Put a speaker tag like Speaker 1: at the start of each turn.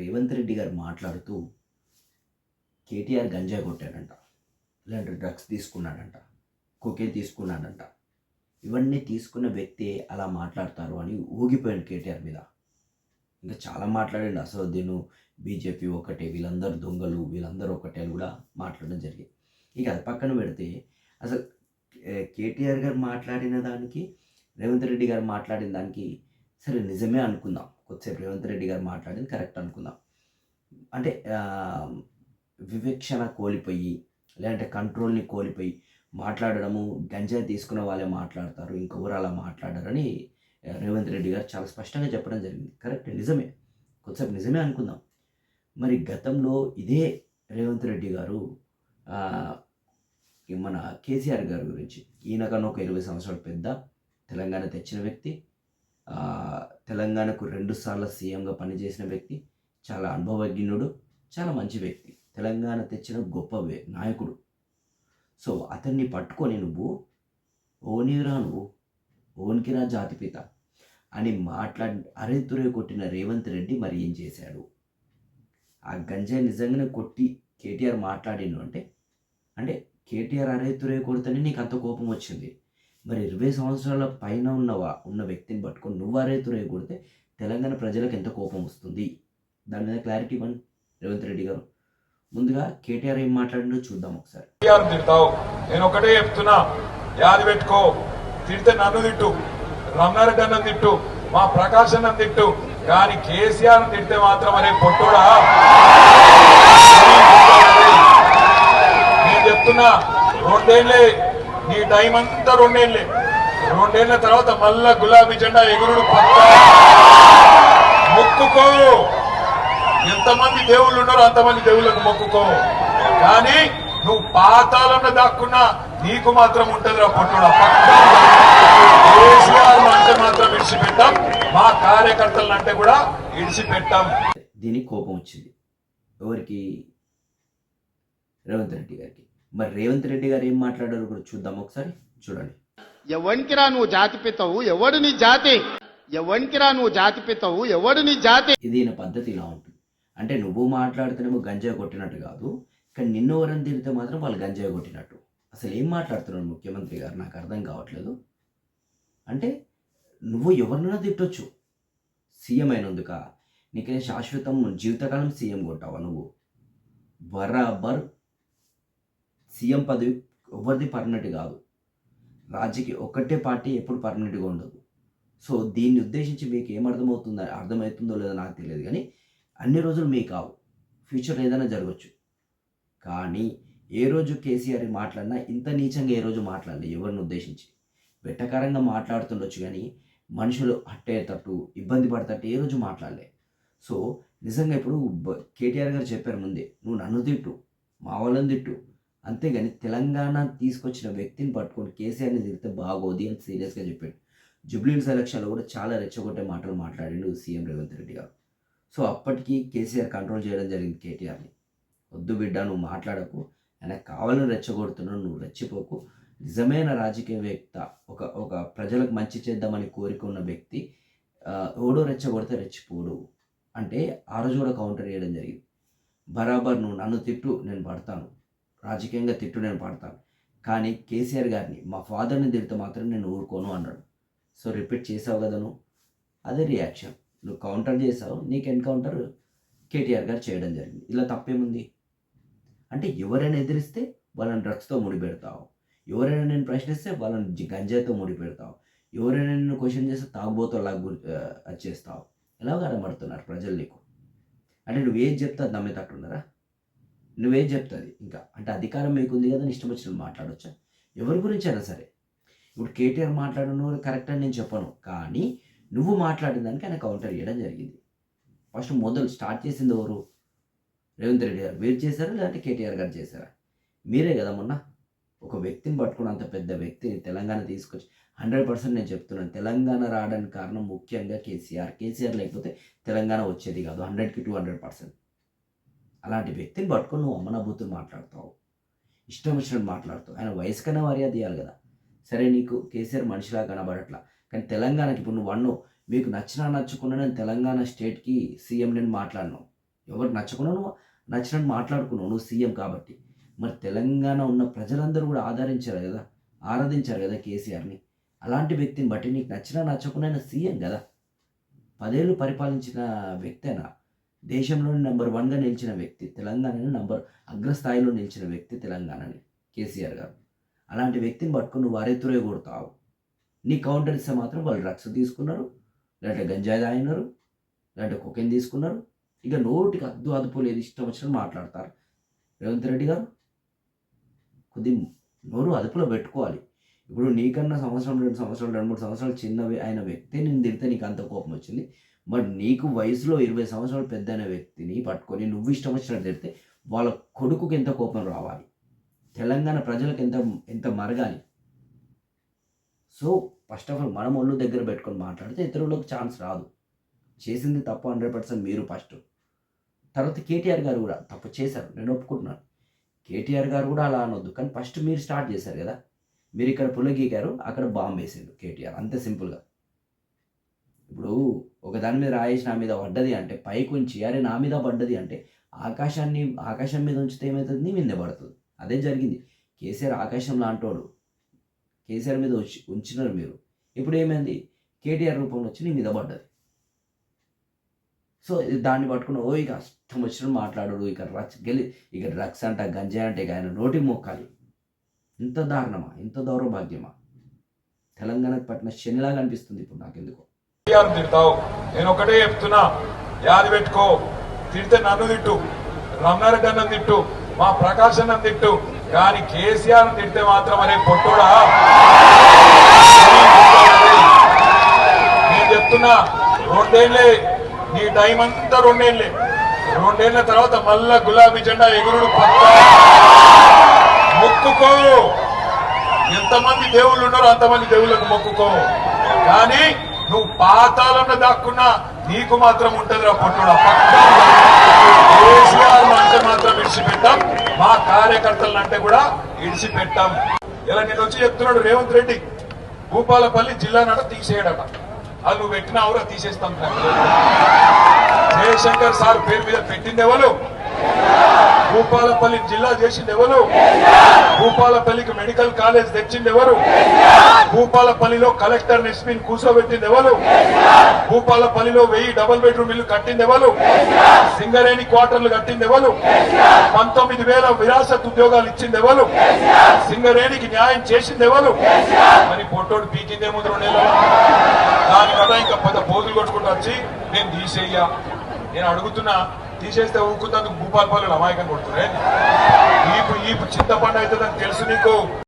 Speaker 1: రేవంత్ రెడ్డి గారు మాట్లాడుతూ కేటీఆర్ గంజాయి కొట్టాడంట లేదంటే డ్రగ్స్ తీసుకున్నాడంట కుకే తీసుకున్నాడంట. ఇవన్నీ తీసుకున్న వ్యక్తి అలా మాట్లాడతారు అని ఊగిపోయాడు కేటీఆర్ మీద. ఇంకా చాలా మాట్లాడండి అసదుద్దీను బీజేపీ ఒకటే వీళ్ళందరూ దొంగలు వీళ్ళందరూ ఒకటే అని కూడా మాట్లాడడం జరిగింది. ఇక అది పక్కన పెడితే అసలు కేటీఆర్ గారు మాట్లాడిన దానికి రేవంత్ రెడ్డి గారు మాట్లాడిన దానికి సరే నిజమే అనుకుందాం. కొద్దిసేపు రేవంత్ రెడ్డి గారు మాట్లాడింది కరెక్ట్ అనుకుందాం. అంటే వివక్షణ కోల్పోయి లేదంటే కంట్రోల్ని కోల్పోయి మాట్లాడడము గంజాయి తీసుకున్న వాళ్ళే మాట్లాడతారు ఇంకెవరు అలా మాట్లాడారని రేవంత్ రెడ్డి గారు చాలా స్పష్టంగా చెప్పడం జరిగింది. కరెక్ట్ నిజమే. కొద్దిసేపు నిజమే అనుకుందాం. మరి గతంలో ఇదే రేవంత్ రెడ్డి గారు ఈ మన కేసీఆర్ గారి గురించి ఈయనకన్నా ఒక ఇరవై సంవత్సరాలు పెద్ద తెలంగాణ తెచ్చిన వ్యక్తి తెలంగాణకు రెండుసార్లు సీఎంగా పనిచేసిన వ్యక్తి చాలా అనుభవజ్ఞుడు చాలా మంచి వ్యక్తి. తెలంగాణ తెచ్చిన గొప్ప నాయకుడు. సో అతన్ని పట్టుకొని నువ్వు ఓనిరా నువ్వు ఓన్కిరా జాతిపిత అని మాట్లాడి అరెతురే కొట్టిన రేవంత్ రెడ్డి మరి ఏం చేశాడు? ఆ గంజాయి నిజంగానే కొట్టి కేటీఆర్ మాట్లాడిండు అంటే అంటే కేటీఆర్ అరెతురే కొడితేనే నీకు అంత కోపం వచ్చింది. మరి ఇరవై సంవత్సరాల పైన ఉన్నవా ఉన్న వ్యక్తిని పట్టుకొని నువ్వు అరెతురే కొడితే తెలంగాణ ప్రజలకు ఎంత కోపం వస్తుంది? దాని మీద క్లారిటీ ఇవ్వండి రేవంత్ రెడ్డి గారు. ముందుగా కేటీఆర్ ఏం మాట్లాడిండో చూద్దాం ఒకసారి.
Speaker 2: తిడతావు. నేను ఒకటే చెప్తున్నా. యాది పెట్టుకో. తిడితే నన్ను తిట్టు. రమణారెడ్డి అన్నం తిట్టు. మా ప్రకాశ్ అన్నం తిట్టు. కానీ కేసీఆర్ తిడితే మాత్రం అనే పొట్టుడా? నేను చెప్తున్నా. రెండేళ్ళే నీ టైం అంతా రెండేళ్ళే. రెండేళ్ళ తర్వాత మళ్ళా గులాబీ జెండా ఎగురుడు మొక్కుకో. ఎంతమంది దేవుళ్ళు ఉన్నారో అంతమంది దేవుళ్ళకు మొక్కుకో. కానీ నువ్వు పాతాళంలో దాక్కున్నా నీకు మాత్రం ఉంటుంది రా పట్టుడా కేసీఆర్ అంటే మాత్రం విడిచిపెట్టాం. మా కార్యకర్తలను అంటే కూడా విడిచిపెట్టాం.
Speaker 1: దీనికి కోపం వచ్చింది. ఎవరికి? రేవంత్ రెడ్డి గారికి. మరి రేవంత్ రెడ్డి గారు ఏం మాట్లాడారో కూడా చూద్దాం ఒకసారి. చూడండి.
Speaker 3: ఎవరికిరా నువ్వు జాతి పితవు? ఎవడు నీ జాతి? ఎవరికిరా నువ్వు జాతి పితవు? ఎవడు నీ జాతి?
Speaker 1: ఇది ఈయన పద్ధతి ఇలా ఉంటుంది. అంటే నువ్వు మాట్లాడితేనేమో గంజాయి కొట్టినట్టు కాదు. కానీ నిన్ను ఎవరైనా తిరిగితే మాత్రం వాళ్ళు గంజాయి కొట్టినట్టు. అసలు ఏం మాట్లాడుతున్నాడు ముఖ్యమంత్రి గారు? నాకు అర్థం కావట్లేదు. అంటే నువ్వు ఎవరినైనా తిట్టొచ్చు. సీఎం అయినందుక. నీకే శాశ్వతం జీవితకాలం సీఎం కొట్టావా నువ్వు? బరాబర్ సీఎం పదవి ఎవరిది పర్మనెంట్ కాదు. రాజకీయ ఒక్కటే పార్టీ ఎప్పుడు పర్మనెంట్గా ఉండదు. సో దీన్ని ఉద్దేశించి మీకు ఏమర్థమవుతుందో అర్థమవుతుందో లేదో నాకు తెలియదు కానీ అన్ని రోజులు మీకు కావు. ఫ్యూచర్లో ఏదైనా జరగచ్చు. కానీ ఏ రోజు కేసీఆర్ మాట్లాడినా ఇంత నీచంగా ఏ రోజు మాట్లాడలేదు ఎవరిని ఉద్దేశించి. వెట్టకారంగా మాట్లాడుతుండొచ్చు కానీ మనుషులు అట్టేటట్టు ఇబ్బంది పడతట్టు ఏ రోజు మాట్లాడలే. సో నిజంగా ఇప్పుడు కేటీఆర్ గారు చెప్పారు ముందే నువ్వు నన్ను తిట్టు మా వాళ్ళని తిట్టు అంతేగాని తెలంగాణ తీసుకొచ్చిన వ్యక్తిని పట్టుకొని కేసీఆర్ని తిరిగితే బాగోది అని సీరియస్గా చెప్పాడు. జూబ్లీ ఎలక్షన్లో కూడా చాలా రెచ్చగొట్టే మాటలు మాట్లాడిండు సీఎం రేవంత్ రెడ్డి గారు. సో అప్పటికి కేసీఆర్ కంట్రోల్ చేయడం జరిగింది కేటీఆర్ని. వద్దు బిడ్డ నువ్వు మాట్లాడకు. ఆయన కావాలని రెచ్చగొడుతున్నావు నువ్వు రెచ్చిపోకు. నిజమైన రాజకీయవేత్త ఒక ఒక ప్రజలకు మంచి చేద్దామని కోరిక ఉన్న వ్యక్తి ఓడో ఎవడో రెచ్చగొడితే రెచ్చిపోడు. అంటే ఆ రోజు కూడా కౌంటర్ చేయడం జరిగింది. బరాబర్ నువ్వు నన్ను తిట్టు నేను పడతాను. రాజకీయంగా తిట్టు నేను పాడతాను. కానీ కేసీఆర్ గారిని మా ఫాదర్ని తిడితే మాత్రం నేను ఊరుకోను అన్నాడు. సో రిపీట్ చేసావు కదా నువ్వు? అదే రియాక్షన్. నువ్వు కౌంటర్ చేసావు నీకు ఎన్కౌంటర్ కేటీఆర్ గారు చేయడం జరిగింది. ఇలా తప్పేముంది? అంటే ఎవరైనా ఎదిరిస్తే వాళ్ళని డ్రగ్స్తో ముడిపెడతావు. ఎవరైనా నేను ప్రశ్నిస్తే వాళ్ళని గంజాయితో ముడిపెడతావు. ఎవరైనా నేను క్వశ్చన్ చేస్తే తాగుబోతోలా గురి అది చేస్తావు. ఎలా కనబడుతున్నారు ప్రజలు నీకు? అంటే నువ్వు ఏం చెప్తా అది నమ్మేటట్టున్నారా నువ్వేం చెప్తుంది ఇంకా అంటే అధికారం మీకుంది కదా ఇష్టం వచ్చినట్టు మాట్లాడొచ్చా? ఎవరి గురించి అయినా సరే. ఇప్పుడు కేటీఆర్ మాట్లాడను కరెక్ట్ అని నేను చెప్పను. కానీ నువ్వు మాట్లాడిన దానికి ఆయన కౌంటర్ చేయడం జరిగింది. ఫస్ట్ మొదలు స్టార్ట్ చేసింది ఎవరు? రేవంత్ రెడ్డి గారు. మీరు చేశారా లేదంటే కేటీఆర్ గారు చేశారా? మీరే కదా మొన్న ఒక వ్యక్తిని పట్టుకుని అంత పెద్ద వ్యక్తిని తెలంగాణ తీసుకొచ్చి హండ్రెడ్ పర్సెంట్ నేను చెప్తున్నాను. తెలంగాణ రావడానికి కారణం ముఖ్యంగా కేసీఆర్. కేసీఆర్ లేకపోతే తెలంగాణ వచ్చేది కాదు. హండ్రెడ్కి టూ హండ్రెడ్ పర్సెంట్. అలాంటి వ్యక్తిని పట్టుకొని నువ్వు అమ్మనబూతులు మాట్లాడతావు. ఇష్టం వచ్చినట్టు మాట్లాడుతావు. ఆయన వయసు కన్నా మర్యాద ఇవ్వాలి కదా. సరే నీకు కేసీఆర్ మనిషిలా కనబడట్లా. కానీ తెలంగాణకి ఇప్పుడు నువ్వు అన్ను మీకు నచ్చినా నచ్చకుండా నేను తెలంగాణ స్టేట్కి సీఎం నేను మాట్లాడినావు ఎవరు నచ్చకుండా నువ్వు నచ్చినట్టు మాట్లాడుకున్నావు. నువ్వు సీఎం కాబట్టి. మరి తెలంగాణ ఉన్న ప్రజలందరూ కూడా ఆదరించారు కదా. ఆరాధించారు కదా కేసీఆర్ని. అలాంటి వ్యక్తిని బట్టి నీకు నచ్చినా నచ్చకుండా ఆయన సీఎం కదా. పదేళ్ళు పరిపాలించిన వ్యక్తేనా? దేశంలోని నెంబర్ వన్గా నిలిచిన వ్యక్తి తెలంగాణని నంబర్ అగ్రస్థాయిలో నిలిచిన వ్యక్తి తెలంగాణని కేసీఆర్ గారు. అలాంటి వ్యక్తిని పట్టుకుని నువ్వు అరెత్తురే కొడతావు. నీ కౌంటర్ ఇస్తే మాత్రం వాళ్ళు డ్రగ్స్ తీసుకున్నారు లేదంటే గంజాయి తాగినారు లేదంటే కుకెన్ తీసుకున్నారు. ఇక నోటికి అద్దు అదుపు లేదు ఇష్టం వచ్చినట్టు మాట్లాడతారు. రేవంత్ రెడ్డి గారు కొద్ది నోరు అదుపులో పెట్టుకోవాలి. ఇప్పుడు నీకన్నా సంవత్సరం రెండు సంవత్సరాలు రెండు మూడు సంవత్సరాలు చిన్నవి అయిన వ్యక్తి నేను తిడితే నీకు అంత కోపం వచ్చింది. మరి నీకు వయసులో ఇరవై సంవత్సరాలు పెద్దైన వ్యక్తిని పట్టుకొని నువ్వు ఇష్టం వచ్చినట్టు తిడితే వాళ్ళ కొడుకుకి ఎంత కోపం రావాలి? తెలంగాణ ప్రజలకు ఎంత ఎంత మరగాలి? సో ఫస్ట్ ఆఫ్ ఆల్ మనం ఒళ్ళు దగ్గర పెట్టుకొని మాట్లాడితే ఇతరులకు ఛాన్స్ రాదు. చేసింది తప్పు హండ్రెడ్ పర్సెంట్ మీరు ఫస్ట్ తర్వాత కేటీఆర్ గారు కూడా తప్పు చేశారు. నేను ఒప్పుకుంటున్నాను. కేటీఆర్ గారు కూడా అలా అనొద్దు. కానీ ఫస్ట్ మీరు స్టార్ట్ చేశారు కదా. మీరు ఇక్కడ పుల్లగీకారు అక్కడ బాంబు వేసిండు కేటీఆర్. అంతే సింపుల్గా. ఇప్పుడు ఒక దాని మీద రాయేసి నా మీద పడ్డది అంటే పైకి ఉంచి అరే నా మీద పడ్డది అంటే ఆకాశాన్ని ఆకాశం మీద ఉంచితే ఏమవుతుంది నీ మీదే పడుతుంది. అదే జరిగింది. కేసీఆర్ ఆకాశం లాంటోడు కేసీఆర్ మీద వచ్చి ఉంచినారు మీరు. ఇప్పుడు ఏమైంది? కేటీఆర్ రూపంలో వచ్చి నీ మీద పడ్డది. సో ఇది దాన్ని పట్టుకుని ఓ ఇక అష్టం వచ్చినట్టు మాట్లాడు ఇక రచ్ గెలి ఇక డ్రగ్స్ అంట గంజాయి అంటే ఇక ఆయన నోటి మొక్కాలి. ఇంత దారుణమా? ఇంత దౌర్భాగ్యమా? తెలంగాణకు పట్టిన శనిలాగా అనిపిస్తుంది ఇప్పుడు నాకెందుకో.
Speaker 2: కేసీఆర్ తిడతావు నేను ఒకటే చెప్తున్నా యాది పెట్టుకో. తిడితే నన్ను తిట్టు రమణారెడ్డి అన్నం తిట్టు మా ప్రకాశ్ అన్నం తిట్టు కానీ కేసీఆర్ తిడితే మాత్రం అరే పొట్టుడా? నేను చెప్తున్నా రెండేళ్ళే నీ టైం అంతా రెండేళ్ళే రెండేళ్ళ తర్వాత మళ్ళా గులాబీ జెండా ఎగురుడు పక్క. మొక్కుకో. ఎంతమంది దేవుళ్ళు ఉన్నారో అంతమంది దేవుళ్ళకు మొక్కుకో. కానీ నువ్వు పాతాలను దాక్కున్నా నీకు మాత్రం ఉంటదిరా పొట్టుడా. కేసీఆర్ అంటే మాత్రం విడిచిపెట్టాం. మా కార్యకర్తలను అంటే కూడా విడిచిపెట్టాం. ఇలా నేను వచ్చి చెప్తున్నాడు రేవంత్ రెడ్డి. భూపాలపల్లి జిల్లా నట తీసేయడట. అది నువ్వు పెట్టిన ఎవరో తీసేస్తాం జయశంకర్ సార్ పేరు మీద పెట్టింది ఎవరు? భూపాలపల్లి జిల్లా చేసింది ఎవరు? భూపాలపల్లికి మెడికల్ కాలేజ్ తెచ్చింది ఎవరు? భూపాలపల్లిలో కలెక్టర్ ఎస్పీని కూర్చోబెట్టింది ఎవరు? భూపాలపల్లిలో వెయ్యి డబుల్ బెడ్రూమ్ ఇల్లు కట్టింది ఎవరు? సింగరేణి క్వార్టర్లు కట్టింది ఎవరు? పంతొమ్మిది వేల విరాసత్ ఉద్యోగాలు ఇచ్చింది ఎవరు? సింగరేణికి న్యాయం చేసింది ఎవరు? మరి పొట్టోడు పీకిందే ముందు రెండు నెలలు. దాని కదా ఇంకా పెద్ద పోజులు కొట్టుకుంటూ వచ్చి నేను తీసేయ్యా. నేను అడుగుతున్నా తీసేస్తే ఊరుకుందందుకు భూపాలపల్లి అమాయకం కొడుతున్నాయి ఈ చింతపండు అవుతుందని తెలుసు నీకు.